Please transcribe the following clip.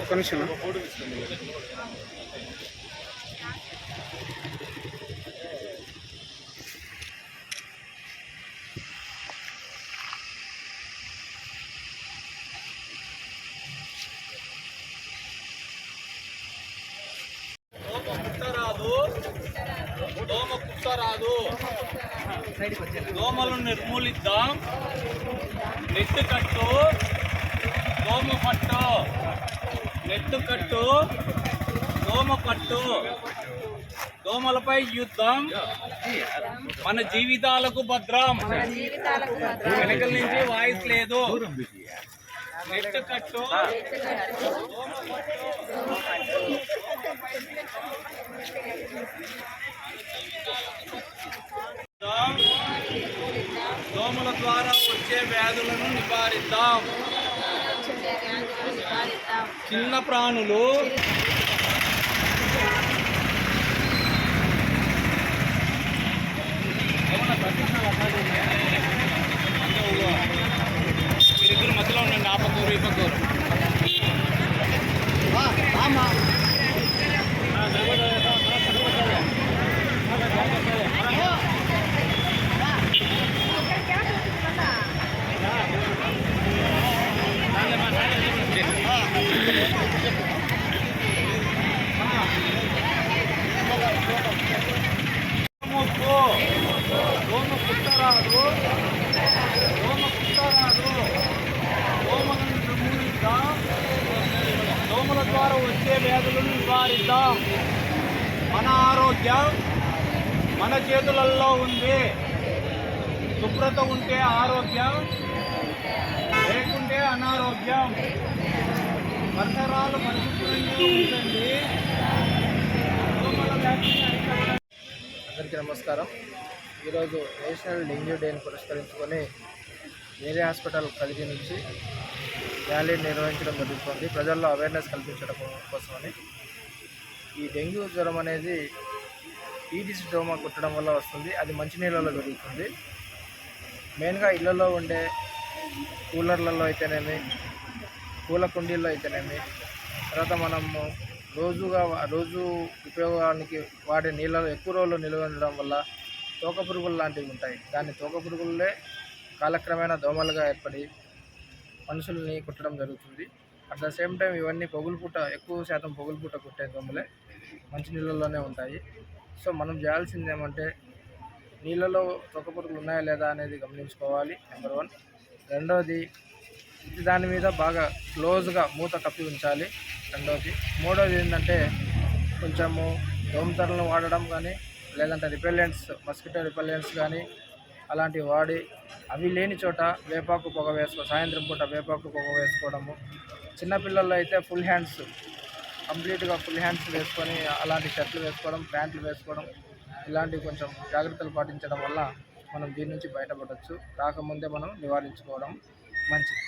ఒక్క నిమిషం. దోమ కుట్టరాదు దోమ కుట్టరాదు దోమలను నిర్మూలిద్దాం. నెట్టు కట్టు. దోమ పట్టు. నెట్టు కట్టు. దోమ పట్టు. దోమలపై యుద్ధం. మన జీవితాలకు భద్రం. వెనకల నుంచి వాయిస్ లేదు. నెట్టు కట్టు. దోమ పట్టు. దోమల ద్వారా వచ్చే వ్యాధులను నివారిద్దాం. చిన్న ప్రాణులు మీరిద్దరు మధ్యలో ఉండండి ఆ పక్కూరు ఈ పక్కూరు ముక్కు దోమ కుట్టరాదు దోమ కుట్టరాదు దోమలను నిర్మూలిద్దాం దోమల ద్వారా వచ్చే వ్యాధులను నివారిద్దాం. మన ఆరోగ్యం మన చేతులలో ఉంది. శుభ్రత ఉంటే ఆరోగ్యం లేకుంటే అనారోగ్యం. పరిసరాలు పరిశుభ్రంగా ఉంచండి అందరికీ నమస్కారం. ఈరోజు నేషనల్ డెంగ్యూ డేని పురస్కరించుకొని వేరే హాస్పిటల్ కలిగి నుంచి ర్యాలీ నిర్వహించడం జరుగుతుంది. ప్రజల్లో అవేర్నెస్ కల్పించడం కోసమని. ఈ డెంగ్యూ జ్వరం అనేది ఈడిస్ డోమా కుట్టడం వల్ల వస్తుంది. అది మంచినీళ్ళలో జరుగుతుంది మెయిన్గా ఇళ్ళలో ఉండే కూలర్లలో అయితేనేమి పూల కుండీల్లో అయితేనేమి తర్వాత మనము రోజుగా రోజు ఉపయోగానికి వాడే నీళ్ళలో ఎక్కువ రోజులు నిల్వ ఉండడం వల్ల తోక పురుగులు లాంటివి ఉంటాయి. దాన్ని తోక పురుగులే కాలక్రమేణా దోమలుగా ఏర్పడి మనుషుల్ని కుట్టడం జరుగుతుంది. అట్ ద సేమ్ టైం ఇవన్నీ పొగులు పూట ఎక్కువ శాతం పొగులు పూట కుట్టే దొంగలే మంచి నీళ్ళలోనే ఉంటాయి. సో మనం చేయాల్సింది ఏమంటే నీళ్ళలో తొక్క పురుగులు ఉన్నాయా లేదా అనేది గమనించుకోవాలి నెంబర్ వన్ రెండవది దాని మీద బాగా క్లోజ్గా మూత కప్పి ఉంచాలి రెండవది మూడవది ఏంటంటే కొంచెము దోమతరలను వాడడం కానీ లేదంటే రిపెల్లెంట్స్ మస్కిటో రిపెల్లెంట్స్ కానీ అలాంటివి వాడి అవి లేని చోట వేపాకు పొగ వేసుకో సాయంత్రం పూట వేపాకు పొగ వేసుకోవడము. చిన్నపిల్లల్లో అయితే ఫుల్ హ్యాండ్స్ కంప్లీట్గా ఫుల్ హ్యాండ్స్ వేసుకొని అలాంటి షర్ట్లు వేసుకోవడం ప్యాంట్లు వేసుకోవడం ఇలాంటివి కొంచెం జాగ్రత్తలు పాటించడం వల్ల మనం దీని నుంచి బయటపడవచ్చు రాకముందే మనం నివారించుకోవడం మంచిది.